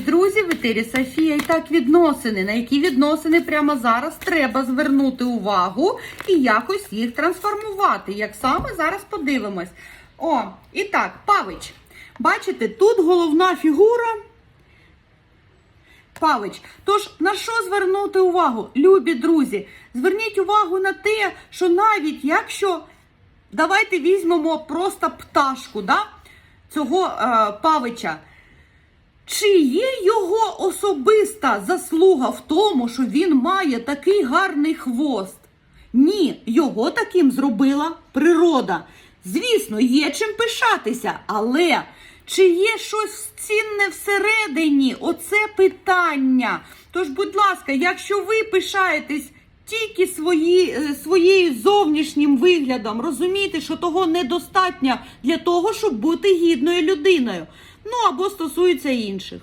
Друзі, в етері Софія і так відносини. На які відносини прямо зараз треба звернути увагу і якось їх трансформувати. Як саме зараз подивимось. О, і так, Павич. Бачите, тут головна фігура. Павич. Тож на що звернути увагу? Любі друзі, зверніть увагу на те, що навіть якщо давайте візьмемо просто пташку, да? цього е, Павича. Чи є його особиста заслуга в тому, що він має такий гарний хвост? Ні, його таким зробила природа. Звісно, є чим пишатися, але чи є щось цінне всередині? Оце питання. Тож, будь ласка, якщо ви пишаєтесь тільки свої, е, своєю зовнішнім виглядом, розумійте, що того недостатньо для того, щоб бути гідною людиною. Ну або стосується інших.